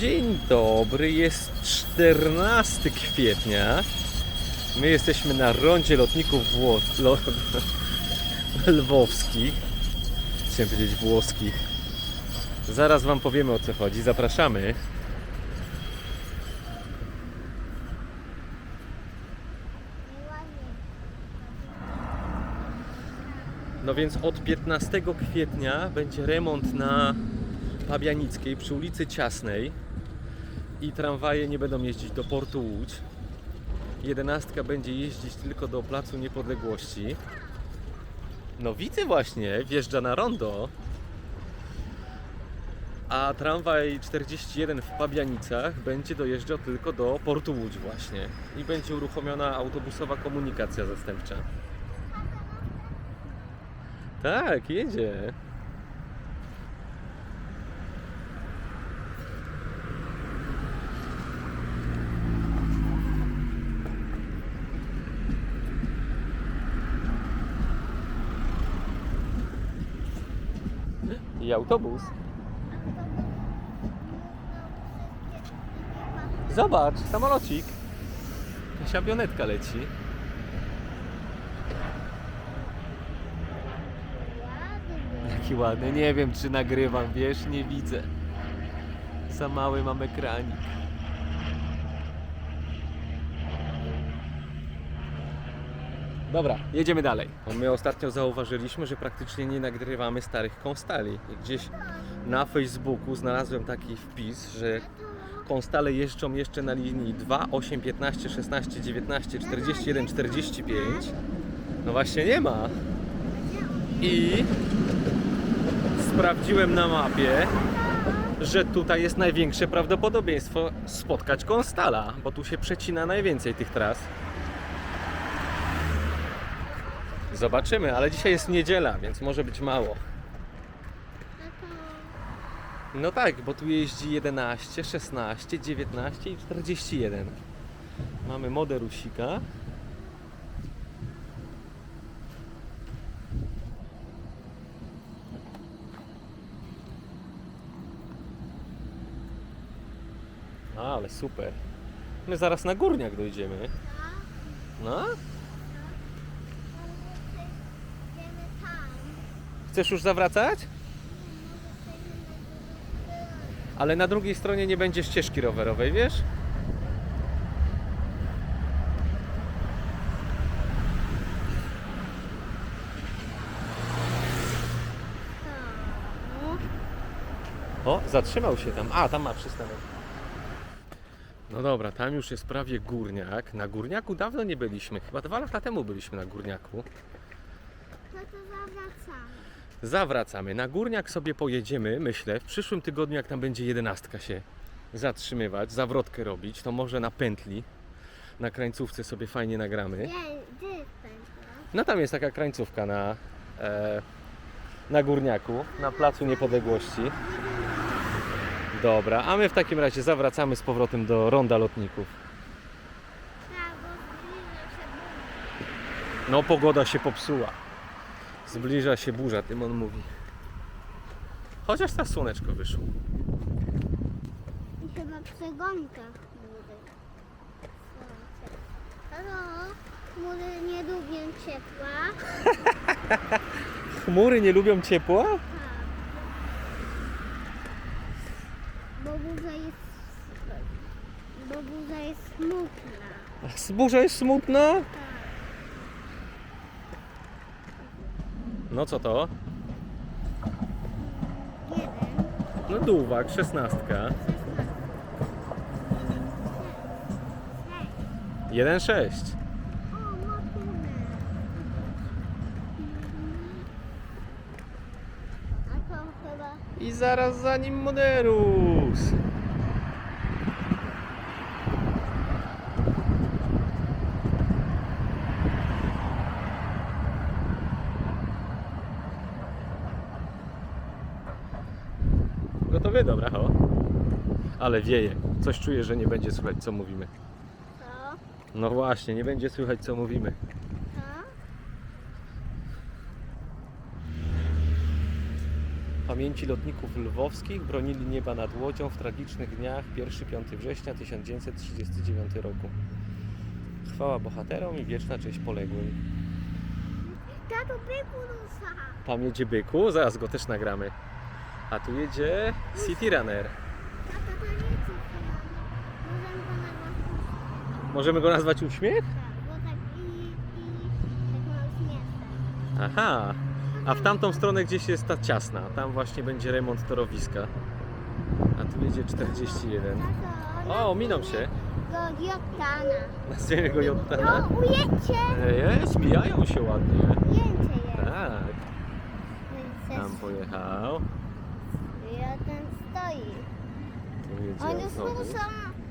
Dzień dobry, jest 14 kwietnia. My jesteśmy na rondzie lotników Wło- lo- lwowskich. Chciałem powiedzieć włoskich. Zaraz Wam powiemy o co chodzi. Zapraszamy. No więc od 15 kwietnia będzie remont na Pabianickiej przy ulicy Ciasnej i tramwaje nie będą jeździć do portu Łódź. Jedenastka będzie jeździć tylko do Placu Niepodległości. No widzę właśnie, wjeżdża na rondo. A tramwaj 41 w Pabianicach będzie dojeżdżał tylko do portu Łódź właśnie. I będzie uruchomiona autobusowa komunikacja zastępcza. Tak, jedzie. I autobus. Zobacz, samolocik. Jakaś avionetka leci. Jaki ładny. Nie wiem, czy nagrywam, wiesz, nie widzę. Za mały mam ekranik. Dobra, jedziemy dalej. My ostatnio zauważyliśmy, że praktycznie nie nagrywamy starych konstali. I gdzieś na Facebooku znalazłem taki wpis, że konstale jeżdżą jeszcze na linii 2, 8, 15, 16, 19, 41, 45. No właśnie nie ma. I sprawdziłem na mapie, że tutaj jest największe prawdopodobieństwo spotkać konstala, bo tu się przecina najwięcej tych tras. Zobaczymy, ale dzisiaj jest niedziela, więc może być mało. No tak, bo tu jeździ 11, 16, 19 i 41. Mamy modę Rusika. A, ale super. My zaraz na górniak dojdziemy. No? Chcesz już zawracać? Ale na drugiej stronie nie będzie ścieżki rowerowej, wiesz? O, zatrzymał się tam. A, tam ma przystanek. No dobra, tam już jest prawie górniak. Na górniaku dawno nie byliśmy. Chyba dwa lata temu byliśmy na górniaku. No to zawracamy. Zawracamy. Na górniak sobie pojedziemy, myślę. W przyszłym tygodniu, jak tam będzie jedenastka się zatrzymywać, zawrotkę robić, to może na pętli, na krańcówce sobie fajnie nagramy. No tam jest taka krańcówka na, e, na górniaku, na Placu Niepodległości. Dobra, a my w takim razie zawracamy z powrotem do ronda lotników. Tak. No pogoda się popsuła. Zbliża się burza, tym on mówi. Chociaż ta słoneczko wyszło. I chyba przegonka chmury. Słońce. Halo, chmury nie lubią ciepła. Chmury nie lubią ciepła? Tak. Bo burza jest... Bo burza jest smutna. Burza jest smutna? Tak. No co to? Jeden. No duwak, szesnastka. Hej. 1,6. O, ma tunel. A to chyba... I zaraz za nim Moderus. Gotowy? Dobra. Ale wieje. Coś czuję, że nie będzie słychać, co mówimy. Co? No właśnie, nie będzie słychać, co mówimy. Pamięci lotników lwowskich bronili nieba nad Łodzią w tragicznych dniach 1-5 września 1939 roku. Chwała bohaterom i wieczna cześć poległym. Tato byku jedzie byku, zaraz go też nagramy. A tu jedzie City Runner. Możemy go nazwać Możemy go nazwać uśmiech? tak, tak tak. Aha. A w tamtą stronę gdzieś jest ta ciasna. Tam właśnie będzie remont torowiska. A tu jedzie 41. Tato, O, minął się. Go Jotana. Nazwiemy go Jottana. No, ujęcie. Jest, mijają się ładnie. Ujęcie jest. Tak, tam pojechał. Stoi. Znowu. ruszą.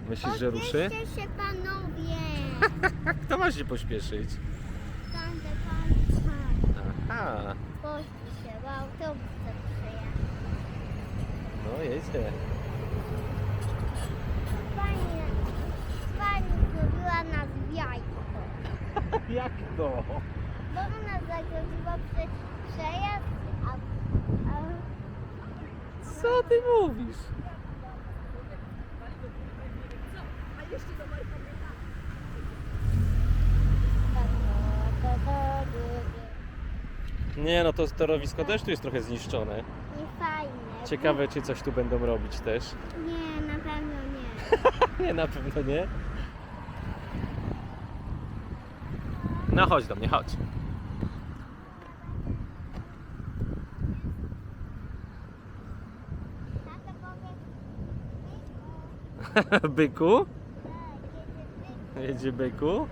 Myślisz, że ruszy? Pośpieszcie się panowie. Kto ma się pośpieszyć? Tam te pan. Aha, Pośpiesz się, bo autobus chce przyjechać. no jedzie. Pani, pani zrobiła nas w jajko. Jak to? Bo ona zagroziła prze, przejazd, a, a Co ty mówisz? Nie no, to torowisko też tu jest trochę zniszczone. nie fajne. Ciekawe, czy coś tu będą robić też. Nie, na pewno nie. Nie, na pewno nie. No chodź do mnie, chodź. Byku? jedzie byku.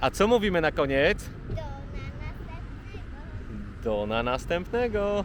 A co mówimy na koniec? do na następnego. Do na następnego.